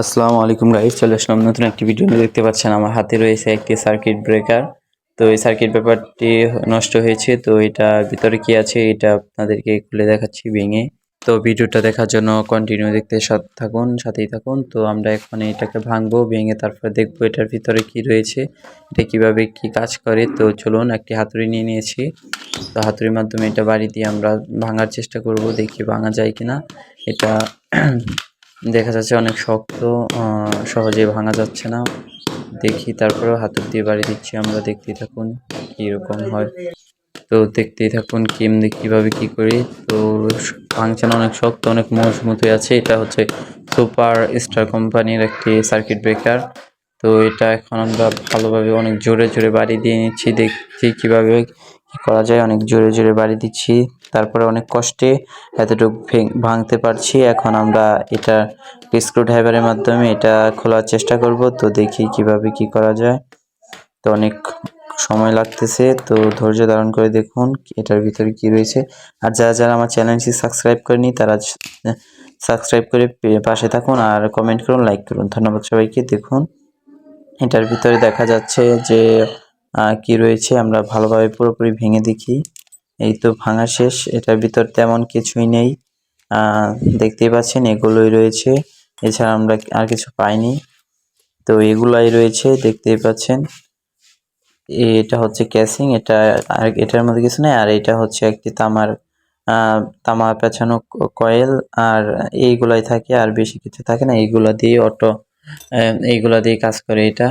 আসসালামু আলাইকুম গাইস চলে আসলাম নতুন একটি ভিডিও দেখতে পাচ্ছেন আমার হাতে রয়েছে একটি সার্কিট ব্রেকার তো এই সার্কিট ব্রেকারটি নষ্ট হয়েছে, তো এটা ভিতরে কি আছে এটা আপনাদেরকে খুলে দেখাচ্ছি ভেঙে। তো ভিডিওটা দেখার জন্য কন্টিনিউ দেখতে সাথে থাকুন, সাথেই থাকুন। তো আমরা এখন এটাকে ভাঙবো, ভেঙে তারপর দেখব এটার ভিতরে কি রয়েছে, এটা কীভাবে কি কাজ করে। তো চলুন, একটি হাতুড়ি নিয়ে নিয়েছি। তো হাতুড়ির মাধ্যমে এটা বাড়ি দিয়ে আমরা ভাঙার চেষ্টা করব, দেখি ভাঙা যায় কিনা। এটা দেখা যাচ্ছে অনেক শক্ত সহজে ভাঙা যাচ্ছে না। দেখি তারপরেও হাতুড় দিয়ে বাড়ি দিচ্ছি আমরা, দেখতেই থাকুন কীরকম হয়। তো দেখতেই থাকুন কেমনি, কীভাবে কি করি। তো স- ভাঙছে না অনেক শক্ত, অনেক মজবুত হয়ে আছে। এটা হচ্ছে সুপার স্টার কোম্পানির একটি সার্কিট ব্রেকার। তো এটা এখন আমরা ভালোভাবে অনেক জোরে জোরে বাড়ি দিয়ে নিচ্ছি, দেখছি কীভাবে করা যায়? অনেক জোরে জোরে বাড়ি দিচ্ছি। তারপরে অনেক কষ্টে এতটুকু ভেঙ- ভাঙতে পারছি। এখন আমরা এটা স্ক্রু ড্রাইভারের মাধ্যমে এটা খোলার চেষ্টা করব। তো দেখি কীভাবে কি করা যায়। তো অনেক সময় লাগতেছে। তো ধৈর্য ধারণ করে দেখুন এটার ভিতরে কি রয়েছে। আর যারা যারা আমার চ্যানেলটি সাবস্ক্রাইব করেনি তারা সাবস্ক্রাইব করে পাশে থাকুন আর কমেন্ট করুন লাইক করুন। ধন্যবাদ সবাইকে। দেখুন, এটার ভিতরে দেখা যাচ্ছে যে কি রয়েছে, আমরা ভালোভাবে পুরোপুরি ভেঙে দেখি। এই তো ভাঙা শেষ, এটার ভিতর তেমন কিছুই নেই। দেখতেই পাচ্ছেন, এগুলোই রয়েছে। এছাড়া আমরা আর কিছু পাইনি। তো এগুলাই রয়েছে, দেখতেই পাচ্ছেন। এটা হচ্ছে ক্যাসিং, এটা আর এটার মধ্যে কিছু নেই। আর এটা হচ্ছে একটি তামার তামা পেঁচানো কয়েল। আর এইগুলাই থাকে, আর বেশি কিছু থাকে না। এইগুলা দিয়ে অটো এইগুলা দিয়ে কাজ করে এটা।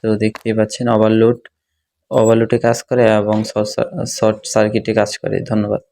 তো দেখতেই পাচ্ছেন ওভারলোড ওভারলোডে কাজ করে এবং শর্ট সার্কিটে কাজ করে। ধন্যবাদ।